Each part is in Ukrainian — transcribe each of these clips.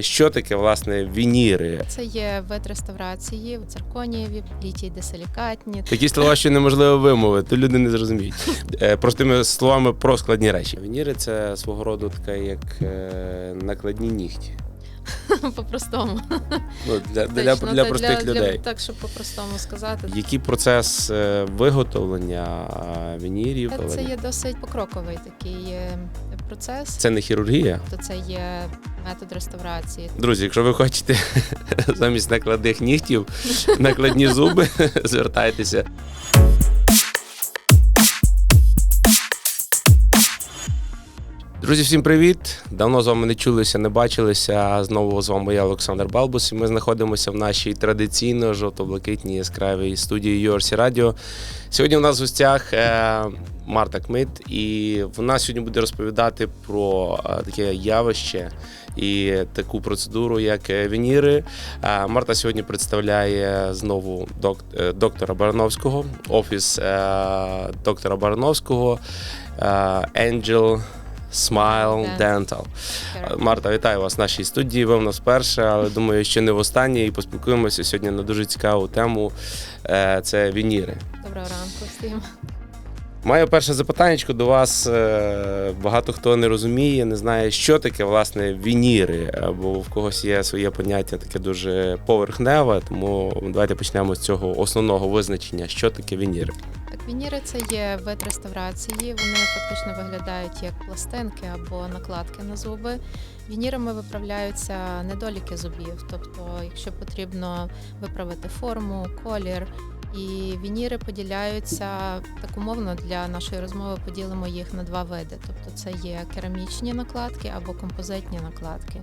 Що таке власне вініри? Це є вид реставрації цирконієві, літій десилікатні. Такі слова, що неможливо вимовити, люди не зрозуміють. Е, Простими словами про складні речі. Вініри це свого роду така як е, накладні нігті. По-простому. Ну, для, для, Точно, для та- простих людей. так, щоб по-простому сказати. Який процес е, виготовлення е, вінірів? Це є досить покроковий такий е, процес. Це не хірургія. То це є метод реставрації. Друзі, якщо ви хочете замість накладних нігтів, накладні зуби, звертайтеся. Друзі, всім привіт! Давно з вами не чулися, не бачилися. Знову з вами я, Олександр Балбус. І ми знаходимося в нашій традиційно жовто-блакитній яскравій студії URC Radio. Сьогодні у нас в гостях е, Марта Кмит, і вона сьогодні буде розповідати про е, таке явище і таку процедуру, як е, вініри. Марта сьогодні представляє знову док- доктора Барановського, офіс доктора Барановського Angel Smile Dental. Е, Марта, вітаю вас в нашій студії. Ви в нас перша, але думаю, що не в останній. І поспілкуємося сьогодні на дуже цікаву тему. Е, Це вініри. Доброго ранку всім. Моє перше запитання до вас. е, Багато хто не розуміє, не знає, що таке власне вініри, бо в когось є своє поняття таке дуже поверхневе. Тому давайте почнемо з цього основного визначення, що таке вініри. Так, вініри це є вид реставрації. Вони фактично виглядають як пластинки або накладки на зуби. Вінірами виправляються недоліки зубів, тобто, якщо потрібно виправити форму, колір. І вініри поділяються так умовно для нашої розмови. Поділимо їх на два види. Тобто, це є керамічні накладки або композитні накладки.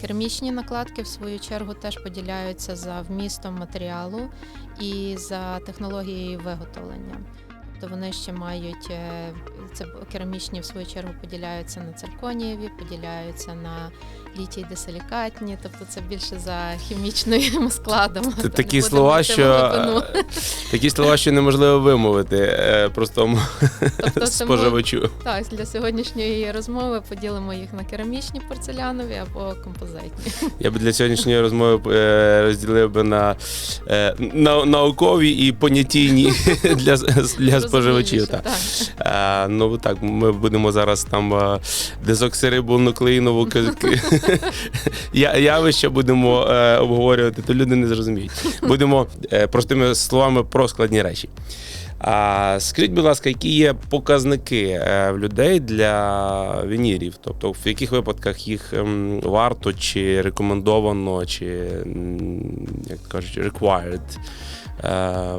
Керамічні накладки, в свою чергу, теж поділяються за вмістом матеріалу і за технологією виготовлення. Тобто вони ще мають е, це керамічні, в свою чергу, поділяються на цирконієві, поділяються на літій десилікатні, тобто це більше за хімічним складом. Це такі слова, що е, такі слова, що неможливо вимовити е, простому Тобто тому- споживачу. Так, для сьогоднішньої розмови поділимо їх на керамічні порцелянові або композитні. Я би для сьогоднішньої розмови розділив би на на- наукові і понятійні для, для споживачів. Так. Е, ну так, ми будемо зараз там дезоксирибонуклеїнову явище будемо е, обговорювати, то люди не зрозуміють. Будемо е, простими словами про складні речі. А скажіть, будь ласка, які є показники е, в людей для вінірів? Тобто, в яких випадках їх ем, варто чи рекомендовано, чи як кажуть, required,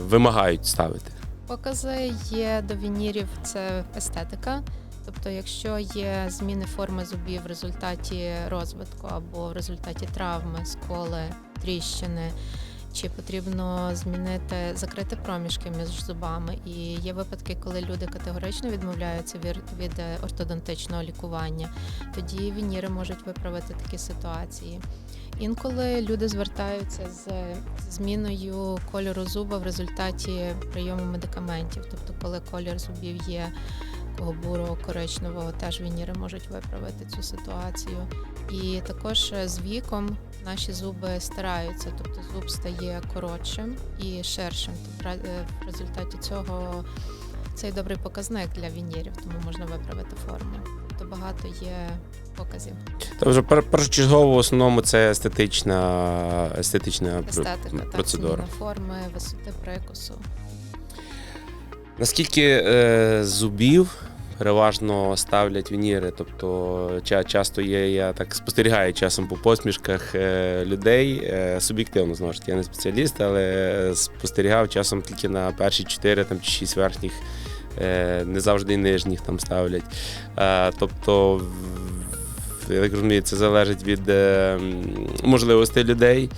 вимагають ставити? Покази є до вінірів це естетика. Тобто, якщо є зміни форми зубів в результаті розвитку або в результаті травми, сколи, тріщини, чи потрібно змінити закрити проміжки між зубами. І є випадки, коли люди категорично відмовляються від, е, ортодонтичного лікування, тоді вініри можуть виправити такі ситуації. Інколи люди звертаються з зміною кольору зуба в результаті прийому медикаментів. Тобто, коли колір зубів є такого бурого коричневого, теж вініри можуть виправити цю ситуацію. І також е, з віком наші зуби стираються, тобто зуб стає коротшим і ширшим. Тобто е, в результаті цього цей добрий показник для вінірів, тому можна виправити форму. Тобто багато є показів. Пер- першочергово в основному це естетична, естетична Естетика, процедура. зміна форми, висоти прикусу. Наскільки е, зубів переважно ставлять вініри? Тобто ча- часто є, я так спостерігаю часом по посмішках е, людей. Е, суб'єктивно знову ж таки, я не спеціаліст, але спостерігав часом тільки на перші чотири там, чи шість верхніх, е, не завжди і нижніх там ставлять. Е, тобто, я так розумію, це залежить від е, можливостей людей,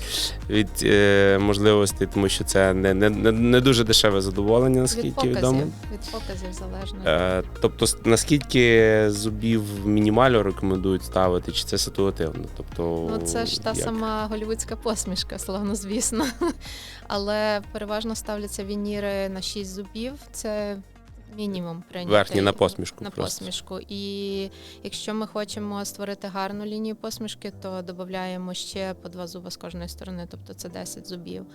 від е, можливостей, тому що це не, не, не, не дуже дешеве задоволення, Від наскільки показів, відомо. від показів залежно. Е, тобто, наскільки зубів мінімально рекомендують ставити, чи це ситуативно? Тобто, Ну, це ж та як? сама голівудська посмішка, словно звісно. Але переважно ставляться вініри на 6 зубів. Це мінімум прийняти. Верхній на посмішку на просто. посмішку. І якщо ми хочемо створити гарну лінію посмішки, то додаємо ще по два зуби з кожної сторони, тобто це 10 зубів.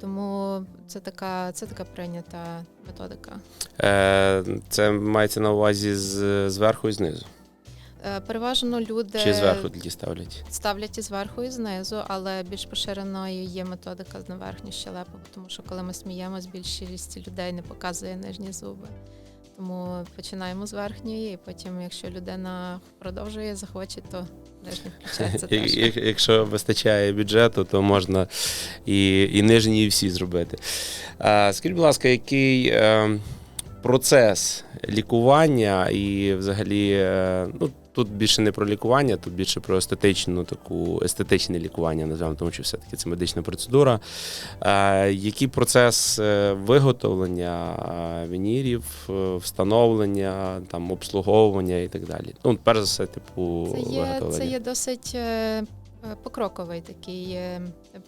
Тому це така, це така прийнята методика. Е, Це мається на увазі з, зверху і знизу. Е, Переважно люди Чи зверху тоді ставлять? ставлять і зверху, і знизу, але більш поширеною є методика на верхню щелепу, тому що коли ми сміємось, більшість людей не показує нижні зуби. Тому починаємо з верхньої, і потім, якщо людина продовжує, захоче, то нижня включається теж. Якщо вистачає бюджету, то можна і, і нижні, і всі зробити. А, скажіть, будь ласка, який е, процес лікування і взагалі, е, ну, тут більше не про лікування, тут більше про естетичну таку естетичне лікування, називаємо, тому що все-таки це медична процедура. Е, який процес е, виготовлення е, вінірів, е, встановлення, там, обслуговування і так далі? Ну, перш за все, типу, Це є, виготовлення. це є досить покроковий такий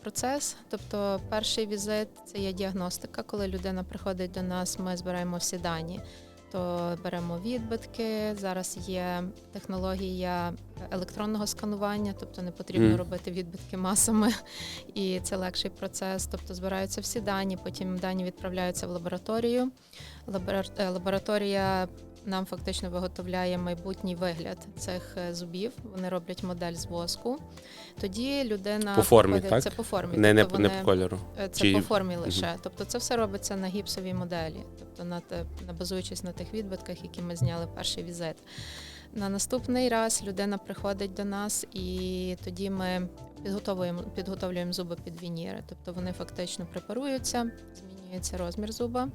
процес. Тобто, перший візит це є діагностика. Коли людина приходить до нас, ми збираємо всі дані. То беремо відбитки. Зараз є технологія електронного сканування, тобто не потрібно mm. робити відбитки масами, і це легший процес. Тобто збираються всі дані, потім дані відправляються в лабораторію. Лабора- е, Лабораторія нам фактично виготовляє майбутній вигляд цих е, зубів. Вони роблять модель з воску. Тоді людина По формі, так? Це по формі. Не, не, тобто не вони- по кольору. Е, Це Чи- по формі лише. Тобто це все робиться на гіпсовій моделі, тобто на, те- на базуючись на тих відбитках, які ми зняли перший візит. На наступний раз людина приходить до нас, і тоді ми підготовуємо, підготовлюємо зуби під вініри. Тобто вони фактично препаруються, змінюється розмір зуба.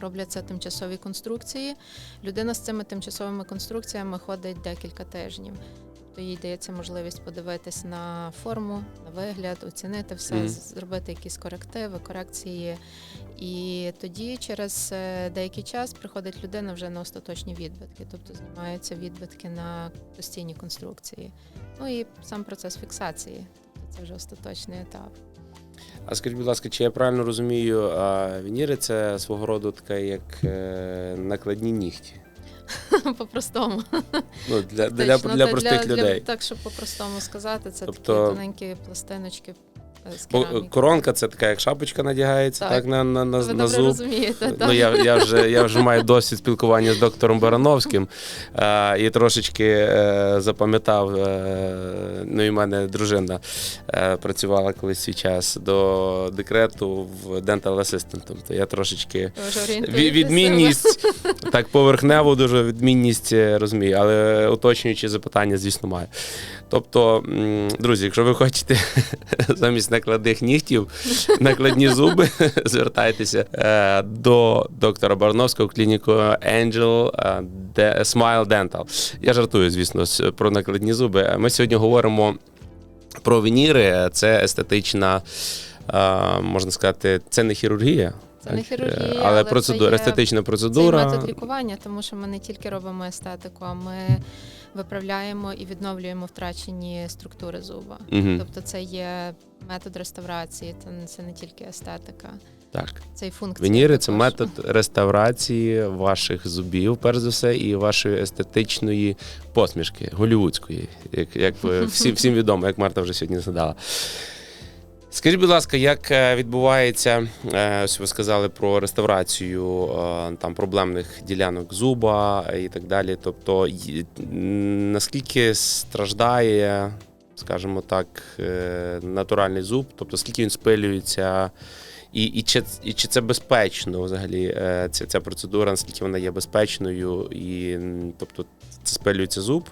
Робляться тимчасові конструкції. Людина з цими тимчасовими конструкціями ходить декілька тижнів. Тобто їй дається можливість подивитись на форму, на вигляд, оцінити все, Мгм. зробити якісь корективи, корекції. І тоді через е, деякий час приходить людина вже на остаточні відбитки, тобто знімаються відбитки на постійні конструкції. Ну і сам процес фіксації, тобто це вже остаточний етап. А скажіть, будь ласка, чи я правильно розумію, а вініри це свого роду така як е, накладні нігті? По-простому. Ну, для, для, Точно, для та простих людей. так, щоб по-простому сказати, це Тобто- такі тоненькі пластиночки з Бо, е, кераміки. Коронка це така, як шапочка надягається, так, Так. на, на, на, Ви на зуб. розумієте, Ну, я, я, вже, я вже маю досвід спілкування з доктором Барановським е, і трошечки е, запам'ятав. Е, ну і в мене дружина е, працювала колись свій час до декрету в Dental Assistant. То я трошечки. Відмінність так поверхнево дуже відмінність е, розумію, але уточнюючи запитання, звісно, маю. Тобто, друзі, якщо ви хочете замість накладних нігтів, накладні зуби, звертайтеся е, до доктора Барновського клініку Angel е, Smile Dental. Я жартую, звісно, про накладні зуби. Ми сьогодні говоримо про вініри. Це естетична, е, можна сказати, це не хірургія. Це не хірургія, але, але це процедура, є- естетична Це процедура. метод лікування, тому що ми не тільки робимо естетику, а ми виправляємо і відновлюємо втрачені структури зуба. Угу. Тобто це є метод реставрації, це, це не тільки естетика, так. це й функція. Вініри це метод реставрації ваших зубів, перш за все, і вашої естетичної посмішки, голівудської, як, як всім, всім відомо, як Марта вже сьогодні згадала. Скажіть, будь ласка, як е, відбувається, е, ось ви сказали про реставрацію е, там проблемних ділянок зуба і так далі. Тобто, наскільки страждає, скажімо так, натуральний зуб, тобто скільки він спилюється, і, і, чи, і чи це безпечно взагалі ця, ця процедура, наскільки вона є безпечною, і тобто це спилюється зуб,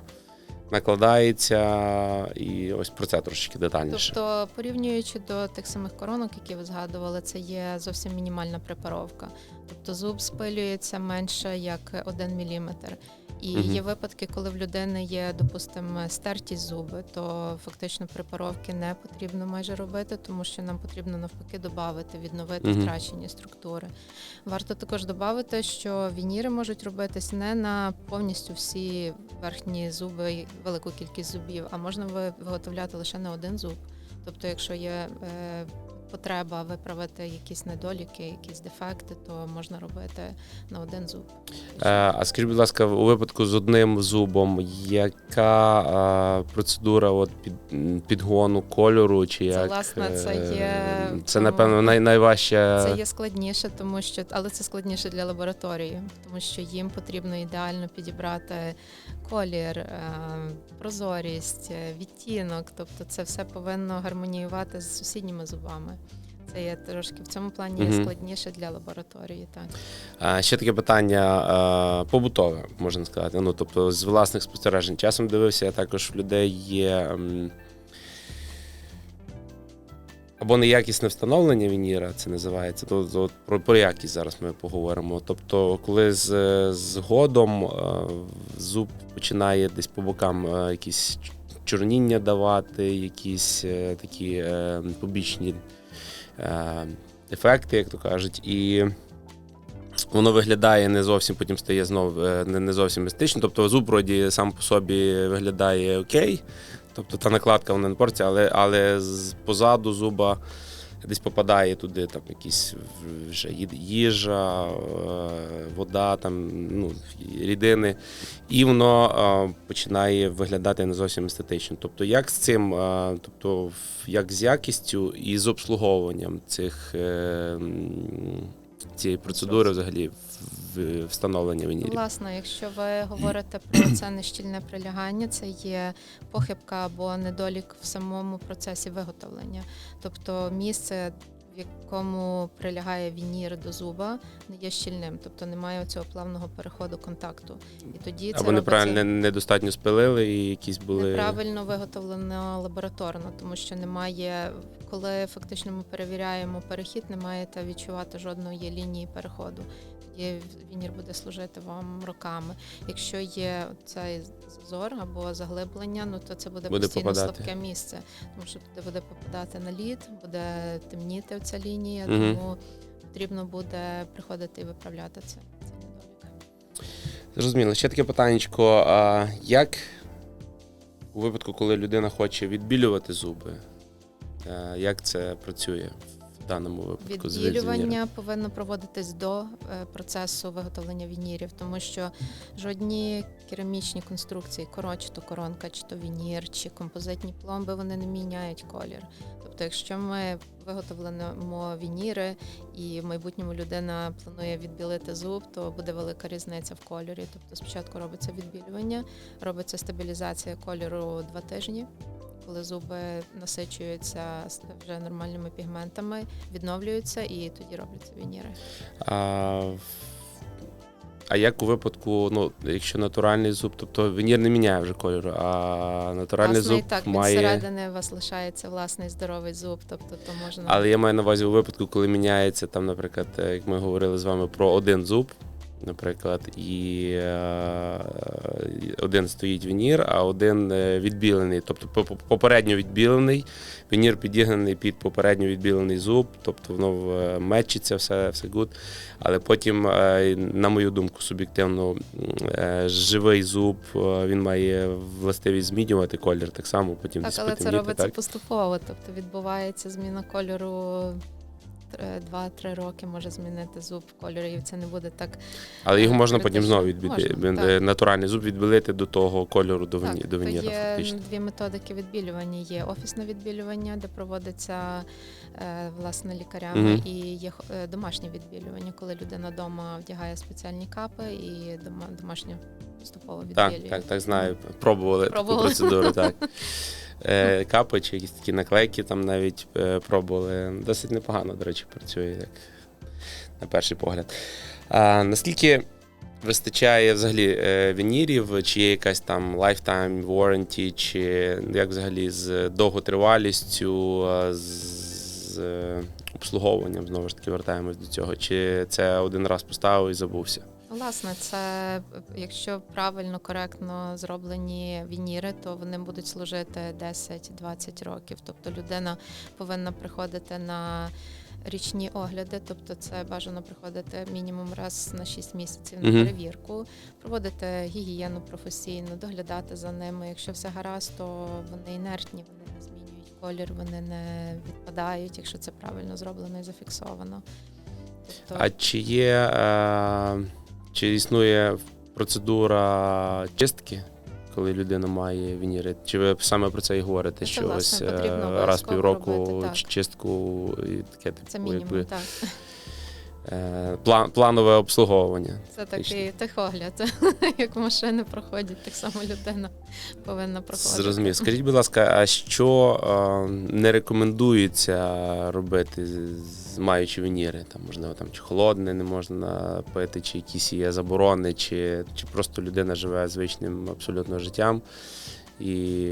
накладається, і ось про це трошечки детальніше. Тобто, порівнюючи до тих самих коронок, які ви згадували, це є зовсім мінімальна препаровка. Тобто зуб спилюється менше як 1 міліметр. І Мгм. є випадки, коли в людини є, допустимо, стерті зуби, то фактично препаровки не потрібно майже робити, тому що нам потрібно навпаки додати, відновити Мгм. втрачені структури. Варто також додати, що вініри можуть робитись не на повністю всі верхні зуби, велику кількість зубів, а можна виготовляти лише на один зуб. Тобто, якщо є е, потреба виправити якісь недоліки, якісь дефекти, то можна робити на один зуб. Е, А скажіть, будь ласка, у випадку з одним зубом, яка е, процедура от під, підгону кольору? Чи Це, власне, це е, є Це, напевно, най, найважче. Це є складніше, тому що але це складніше для лабораторії, тому що їм потрібно ідеально підібрати колір, прозорість, відтінок. Тобто це все повинно гармоніювати з сусідніми зубами. Це є трошки в цьому плані є Мгм. складніше для лабораторії. Так А, ще таке питання е, побутове, можна сказати. Ну, тобто, з власних спостережень. Часом дивився, я також в людей є. м, Або неякісне встановлення вініра, це називається. То, то про, про якість зараз ми поговоримо. Тобто, коли з, згодом е, зуб починає десь по бокам е, якісь ч- чорніння давати, якісь е, такі е, побічні ефекти, як то кажуть, і воно виглядає не зовсім, потім стає знов е, не, зовсім естетично. Тобто зуб вроді сам по собі виглядає окей. Тобто та накладка вона не порція, але, але позаду зуба десь попадає туди там якісь вже їжа, е, вода, там, ну, рідини, і воно е, починає виглядати не зовсім естетично. Тобто, як з цим, е, тобто, як з якістю і з обслуговуванням цих, цієї процедури взагалі встановлення мені власне, якщо ви говорите про це нещільне прилягання, це є похибка або недолік в самому процесі виготовлення, тобто місце. В якому прилягає вінір до зуба, не є щільним, тобто немає цього плавного переходу контакту. І тоді це Або робиться- недостатньо спилили, і якісь були. Неправильно виготовлено лабораторно, тому що немає, коли фактично ми перевіряємо перехід, не маєте відчувати жодної лінії переходу. Тоді вінір буде служити вам роками. Якщо є цей зазор або заглиблення, ну то це буде, Буде постійно попадати. слабке місце, тому що туди буде попадати наліт, буде темніти ця лінія, Мгм. тому потрібно буде приходити і виправляти це. Це недолік. Зрозуміло. Ще таке питаннячко. А як у випадку, коли людина хоче відбілювати зуби, е, як це працює даному випадку? з? Відбілювання повинно проводитись до е, процесу виготовлення вінірів, тому що жодні керамічні конструкції, коро, чи то коронка, чи то вінір, чи композитні пломби, вони не міняють колір. Тобто, якщо ми виготовимо вініри і в майбутньому людина планує відбілити зуб, то буде велика різниця в кольорі. Тобто спочатку робиться відбілювання, робиться стабілізація кольору два тижні. Коли зуби насичуються вже нормальними пігментами, відновлюються і тоді робляться вініри. А, а як у випадку, ну, якщо натуральний зуб, тобто вінір не міняє вже кольору, а натуральний Власне, зуб так має. середини у вас лишається власний здоровий зуб, тобто то можна Але я маю на увазі у випадку, коли міняється там, наприклад, е, як ми говорили з вами про один зуб, наприклад, і е, один стоїть вінір, а один е, відбілений, тобто по- по- попередньо відбілений, вінір підігнаний під попередньо відбілений зуб, тобто воно е, мечиться, все, все гуд. Але потім, на мою думку, суб'єктивно, живий зуб він має властивість змінювати колір так само, потім так, але це робиться так? поступово. Тобто відбувається зміна кольору. Тр- Два-три роки може змінити зуб в кольорі, і це не буде так. Але його можна потім знову відбілити. Можна. Натуральний зуб відбілити до того кольору до, вені, так, до веніра, є фактично. дві методики відбілювання. Є офісне відбілювання, де проводиться е, власне лікарями, Мгм. і є е, домашнє відбілювання, коли людина вдома вдягає спеціальні капи і домашнє поступово відбілює. Так, так, так знаю. Пробували, таку процедуру, так. Е, Капи чи якісь такі наклейки там навіть е, пробували. Досить непогано, до речі, працює як на перший погляд. А, наскільки вистачає взагалі е, вінірів, чи є якась там lifetime warranty, чи як взагалі з довготривалістю, з, е, обслуговуванням, знову ж таки, вертаємось до цього, чи це один раз поставив і забувся? Власне, це якщо правильно, коректно зроблені вініри, то вони будуть служити 10-20 років. Тобто людина повинна приходити на річні огляди, тобто це бажано приходити мінімум раз на 6 місяців на перевірку, проводити гігієну професійну, доглядати за ними. Якщо все гаразд, то вони інертні, вони не змінюють колір, вони не відпадають, якщо це правильно зроблено і зафіксовано. Тобто, А чи є е, чи існує процедура чистки, коли людина має вініри? Чи ви саме про це і говорите? Це, що власне, ось е, раз півроку робити, чистку і таке це типу, мінімум, якби, так. Е, план, планове обслуговування. Це такий техогляд. Як машини проходять, так само людина повинна проходити. Зрозумів. Скажіть, будь ласка, а що е, не рекомендується робити, маючи вініри? Там, можливо, там чи холодне не можна пити, чи якісь є заборони, чи, чи просто людина живе звичним абсолютно життям. І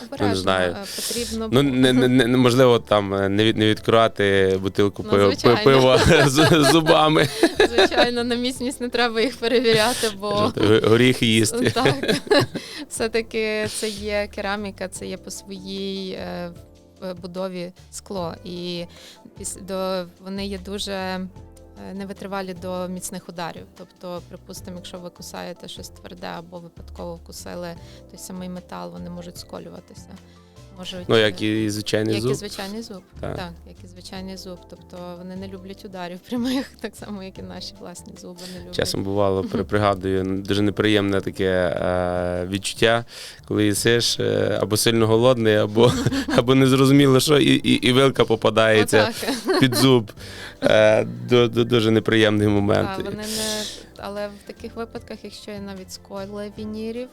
е, Обережно, знаю. е, потрібно ну, не, не, не, можливо, там е, не, від, не відкривати бутилку Ну, пива, пива з зубами, звичайно на місність не треба їх перевіряти, бо горіх їсти. так все-таки це є кераміка, це є по своїй е, будові скло, і до вони є дуже. Е, Невитривалі до міцних ударів. Тобто, припустимо, якщо ви кусаєте щось тверде або випадково вкусили той самий метал, вони можуть сколюватися. Можуть, Ну, як і звичайний як і звичайний зуб. Так. Так. як і звичайний зуб. Тобто вони не люблять ударів прямих, так само, як і наші власні зуби не люблять. Часом бувало, при- пригадую, дуже неприємне таке е, відчуття, коли їсиш е, або сильно голодний, або, або незрозуміло що, і, і, і вилка попадається Отак. під зуб. Е, дуже неприємний момент. Так, вони не... Але в таких випадках, якщо є навіть сколи вінірів,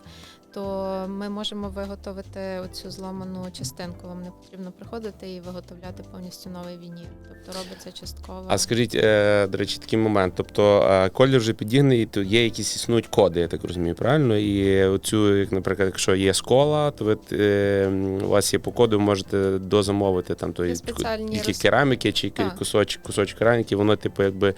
то ми можемо виготовити оцю зломану частинку. Вам не потрібно приходити і виготовляти повністю новий вінір. Тобто робиться частково. А скажіть, е, до речі, такий момент. Тобто е, колір вже підігнаний, то є якісь існують коди, я так розумію, правильно? І оцю, як, наприклад, якщо є скола, то ви е, у вас є по коду, ви можете дозамовити там то тільки роз- кераміки чи кусочок, кусочок кераміки, воно типу якби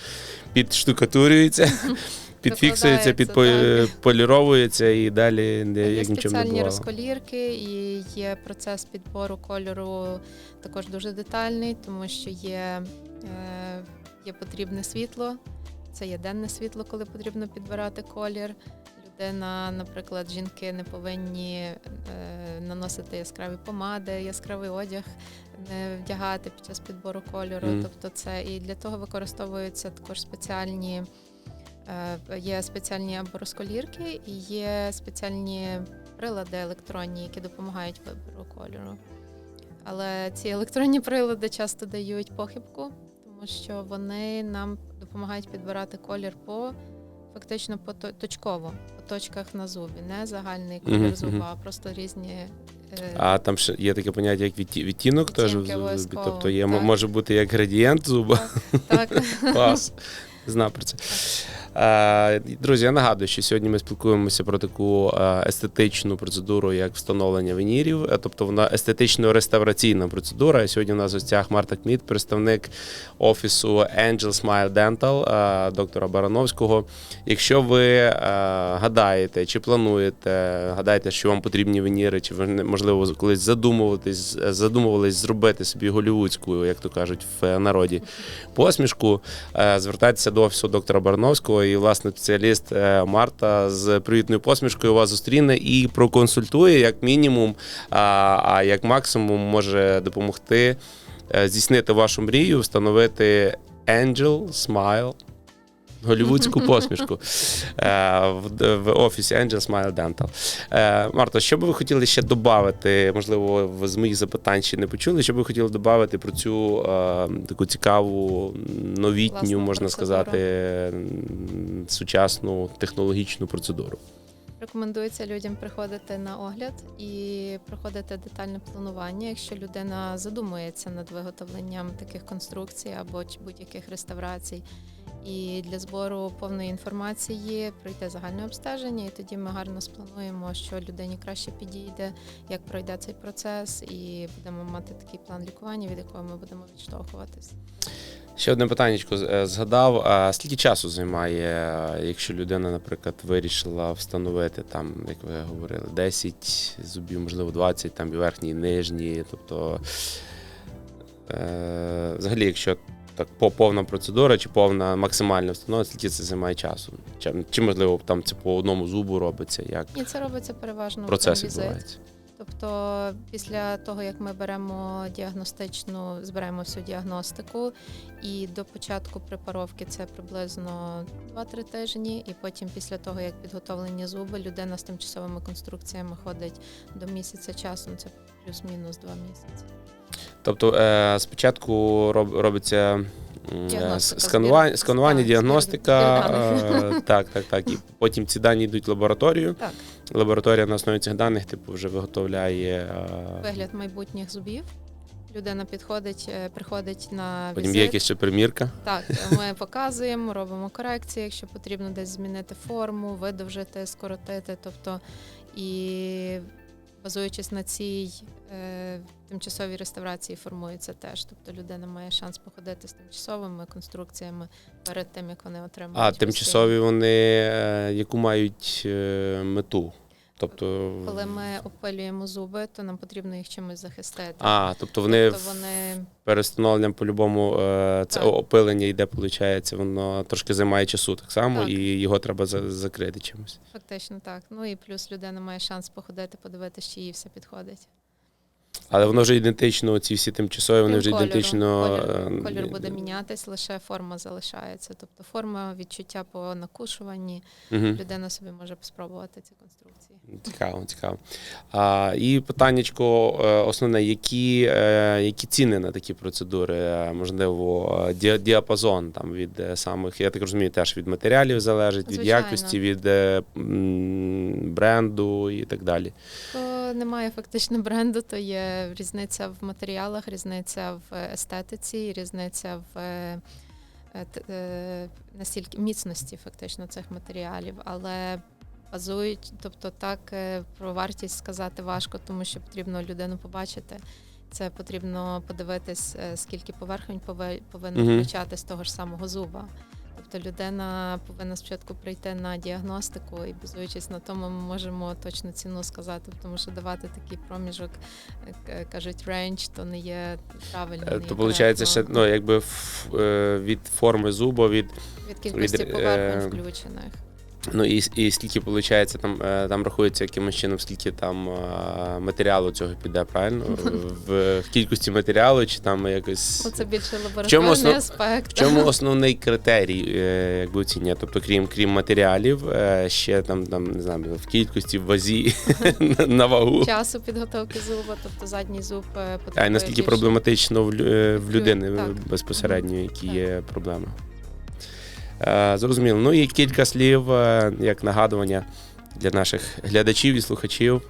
підштукатурюється. Підфіксується, підполіровується і далі не Є як нічим не бувало. розколірки, і є процес підбору кольору також дуже детальний, тому що є, е, є потрібне світло, це є денне світло, коли потрібно підбирати колір. Людина, наприклад, жінки не повинні е, наносити яскраві помади, яскравий одяг не вдягати під час підбору кольору. Мгм. Тобто, це і для того використовуються також спеціальні. Е, Є спеціальні або розколірки і є спеціальні прилади електронні, які допомагають вибору кольору. Але ці електронні прилади часто дають похибку, тому що вони нам допомагають підбирати колір по фактично по точково, по точках на зубі, не загальний колір Мгм, зуба, а просто різні. е, А там ще є таке поняття, як відті- відтінок теж в зубі. Тобто є, так. може бути як градієнт зуба. Так, Клас. Знав про це. Е, Друзі, я нагадую, що сьогодні ми спілкуємося про таку е, естетичну процедуру, як встановлення вінірів, Е, тобто вона естетично-реставраційна процедура. Сьогодні у нас в гостях Марта Кміт, представник офісу Angel Smile Dental, е, доктора Барановського. Якщо ви е, гадаєте чи плануєте, гадаєте, що вам потрібні вініри, чи ви можливо колись задумуватись, задумувались зробити собі голівудську, як то кажуть в народі, посмішку, е, звертайтеся до офісу доктора Барановського, і власне спеціаліст е, Марта з привітною посмішкою вас зустріне і проконсультує як мінімум, а, як максимум може допомогти е, здійснити вашу мрію, встановити Angel Smile. Голівудську посмішку е, в, офісі Angel Smile Dental. Е, Марта, що би ви хотіли ще додати? Можливо, з моїх запитань ще не почули. Що би ви хотіли додати про цю е, таку цікаву, новітню, можна сказати, сучасну технологічну процедуру? Рекомендується людям приходити на огляд і проходити детальне планування, якщо людина задумується над виготовленням таких конструкцій або будь-яких реставрацій. І для збору повної інформації пройти загальне обстеження, і тоді ми гарно сплануємо, що людині краще підійде, як пройде цей процес, і будемо мати такий план лікування, від якого ми будемо відштовхуватись. Ще одне питання згадав. А скільки часу займає, е, якщо людина, наприклад, вирішила встановити там, як ви говорили, 10 зубів, можливо, 20, там і верхні, і нижні. Тобто, е, взагалі, якщо так повна процедура чи повна максимальна встановлення, скільки це займає часу? Чи, чи можливо там це по одному зубу робиться? Як І це робиться переважно процес відбувається? Тобто, після того, як ми беремо діагностичну, збираємо всю діагностику, і до початку препаровки це приблизно 2-3 тижні, і потім, після того, як підготовлені зуби, людина з тимчасовими конструкціями ходить до місяця часу, ну, це плюс-мінус 2 місяці. Тобто е, спочатку роб, робиться е, сканування, сканування діагностика. е, так, так, так. І потім ці дані йдуть в лабораторію. Так. Лабораторія на основі цих даних типу, вже виготовляє Вигляд майбутніх зубів. Людина підходить, приходить на потім візит. є якась ще примірка. Так, ми показуємо, робимо корекції, якщо потрібно десь змінити форму, видовжити, скоротити. Тобто, і базуючись на цій е, тимчасовій реставрації, формується теж. Тобто людина має шанс походити з тимчасовими конструкціями перед тим, як вони отримують. А постійні. тимчасові вони е, яку мають е, мету? Тобто, Коли ми опилюємо зуби, то нам потрібно їх чимось захистити. а, тобто вони тобто вони перестановленням по-любому е, це Так. опилення йде, виходить, воно трошки займає часу так само, Так. і його треба закрити чимось. фактично так. Ну і плюс людина має шанс походити, подивитися, чи їй все підходить. Але воно вже ідентично, ці всі тимчасові, вони вже кольору. ідентично. Колір, е, колір буде мінятись, лише форма залишається. Тобто форма, відчуття по накушуванні. Мгм. Людина собі може спробувати ці конструкції. Цікаво, цікаво. А, і питаннячко е, основне, які, е, які ціни на такі процедури? Е, Можливо, е, діапазон там від е, самих, я так розумію, теж від матеріалів залежить, від якості, від е, бренду і так далі. То немає фактично бренду, то є різниця в матеріалах, різниця в естетиці, різниця в е, е, е, настільки міцності фактично цих матеріалів, але базують, тобто так е, про вартість сказати важко, тому що потрібно людину побачити. Це потрібно подивитись, е, скільки поверхонь повинно включати з того ж самого зуба. Тобто людина повинна спочатку прийти на діагностику, і базуючись на тому, ми можемо точно ціну сказати, тому що давати такий проміжок, як кажуть, рейндж, то не є правильно. Е, не То виходить, ще ну, якби е, від форми зуба, від від кількості від, е, поверхонь включених. Ну і, і скільки виходить, там, е, там рахується якимось чином, скільки там е, матеріалу цього піде, правильно? В, в кількості матеріалу, чи там якось. Це більше чому лабораторний основ- аспект. В чому основний критерій е, якби оцінює? Тобто, крім крім матеріалів, ще там, там не знаю, в кількості, в вазі на- вагу. часу підготовки зуба, тобто задній зуб е, А наскільки більше. проблематично в, в людини Так. безпосередньо, які Так. є проблеми. Е, Зрозуміло. Ну і кілька слів, е, як нагадування для наших глядачів і слухачів.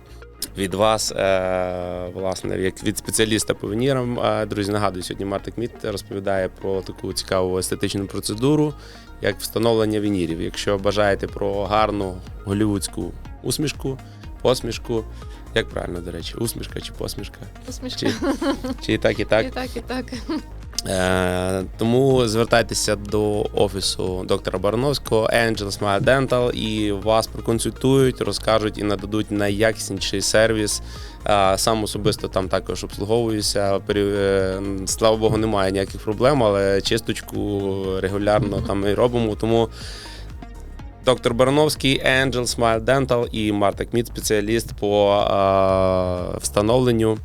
Від вас, е, власне, як від спеціаліста по венірам. Друзі, нагадую, сьогодні Мартик Міт розповідає про таку цікаву естетичну процедуру, як встановлення венірів. Якщо бажаєте про гарну голівудську усмішку, посмішку, як правильно, до речі, усмішка чи посмішка? Усмішка. Чи, чи і так, і так. І так, і так. Е, тому звертайтеся до офісу доктора Барановського Angel Smile Dental і вас проконсультують, розкажуть і нададуть найякісніший сервіс. Сам особисто там також обслуговуюся. Е, Слава Богу, немає ніяких проблем, але чисточку регулярно там і робимо. Тому доктор Барановський, Angel Smile Dental і Марта Кміт, спеціаліст по встановленню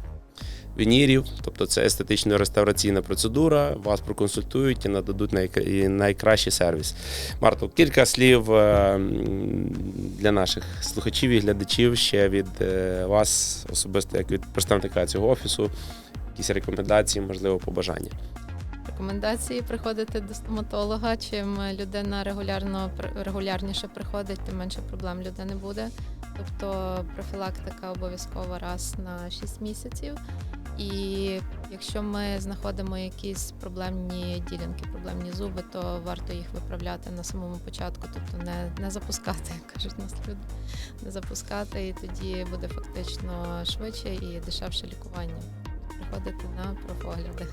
вінірів, тобто це естетично-реставраційна процедура. Вас проконсультують і нададуть найк- найкращий сервіс. Марто, кілька слів е, для наших слухачів і глядачів ще від е, вас, особисто як від представника цього офісу. Якісь рекомендації, можливо, побажання. Рекомендації приходити до стоматолога. Чим людина регулярно регулярніше приходить, тим менше проблем людини буде. Тобто профілактика обов'язково раз на 6 місяців. І якщо ми знаходимо якісь проблемні ділянки, проблемні зуби, то варто їх виправляти на самому початку, тобто не, не запускати, як кажуть нас люди, не запускати, і тоді буде фактично швидше і дешевше лікування. Приходити на профогляди.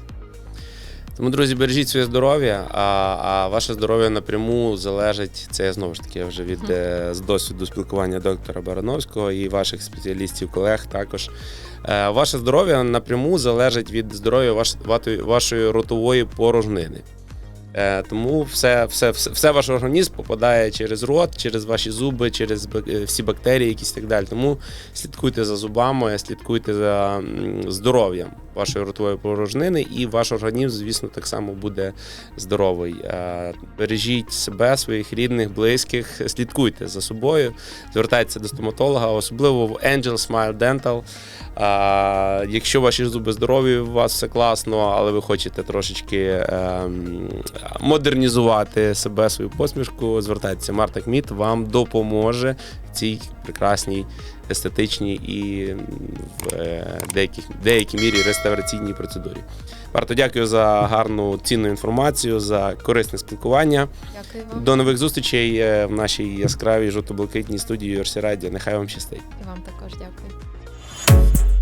Тому, друзі, бережіть своє здоров'я, а, а ваше здоров'я напряму залежить, це знову ж таки вже від е, з досвіду спілкування доктора Барановського і ваших спеціалістів, колег також. Е, Ваше здоров'я напряму залежить від здоров'я вашої ротової порожнини. Е, Тому все, все, все, все ваш організм попадає через рот, через ваші зуби, через е, всі бактерії, якісь так далі. Тому слідкуйте за зубами, слідкуйте за здоров'ям вашої ротової порожнини, і ваш організм, звісно, так само буде здоровий. Е, Бережіть себе, своїх рідних, близьких, слідкуйте за собою, звертайтеся до стоматолога, особливо в Angel Smile Dental. Якщо ваші зуби здорові, у вас все класно, але ви хочете трошечки ем, модернізувати себе, свою посмішку, звертайтеся. Марта Кміт вам допоможе в цій прекрасній естетичній і в е, деяких, деякій мірі реставраційній процедурі. Варто дякую за гарну цінну інформацію, за корисне спілкування. Дякую вам До нових зустрічей е, в нашій яскравій жовто-блакитній студії Радіо. Нехай вам щастить. і вам також дякую.